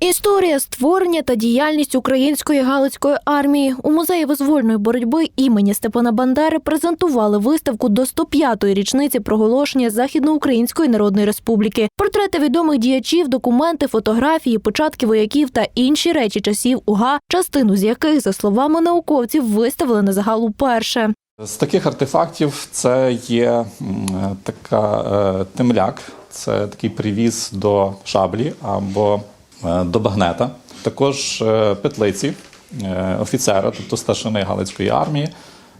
Історія створення та діяльність української галицької армії у музеї визвольної боротьби імені Степана Бандери презентували виставку до 105-ї річниці проголошення Західноукраїнської Народної Республіки. Портрети відомих діячів, документи, фотографії, початки вояків та інші речі часів УГА, частину з яких, за словами науковців, виставили на загал уперше. З таких артефактів це є така е, темляк, це такий привіз до шаблі або до багнета. Також е, петлиці е, офіцера, тобто старшини Галицької армії,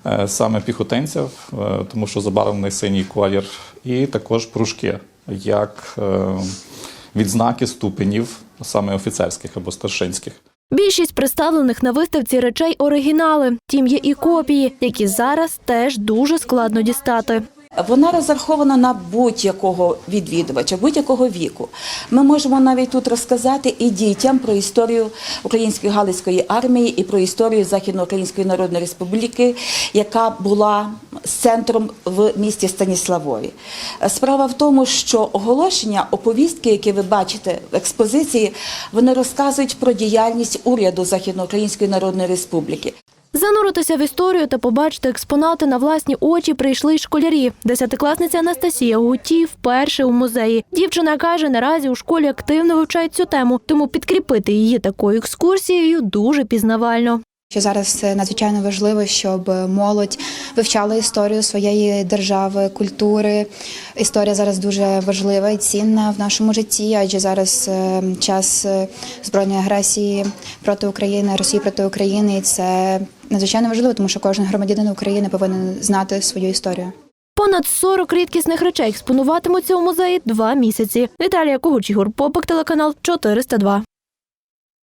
е, саме піхотинців, е, тому що забарвлений синій колір, і також пружки, як е, відзнаки ступенів, саме офіцерських або старшинських. Більшість представлених на виставці речей оригінали, втім є і копії, які зараз теж дуже складно дістати. Вона розрахована на будь-якого відвідувача, будь-якого віку. Ми можемо навіть тут розказати і дітям про історію Української Галицької армії і про історію Західноукраїнської Народної Республіки, яка була центром в місті Станіславові. Справа в тому, що оголошення, оповістки, які ви бачите в експозиції, вони розказують про діяльність уряду Західноукраїнської Народної Республіки. Зануритися в історію та побачити експонати на власні очі прийшли й школярі. Десятикласниця Анастасія Гуті вперше у музеї. Дівчина каже, наразі у школі активно вивчають цю тему, тому підкріпити її такою екскурсією дуже пізнавально. Що зараз е, надзвичайно важливо, щоб молодь вивчала історію своєї держави, культури. Історія зараз дуже важлива і цінна в нашому житті, адже зараз е, час е, збройної агресії проти України, Росії проти України, і це надзвичайно важливо, тому що кожен громадянин України повинен знати свою історію. Понад 40 рідкісних речей експонуватимуться у музеї два місяці. Віталія Когуч, Ігор Попик, телеканал 402.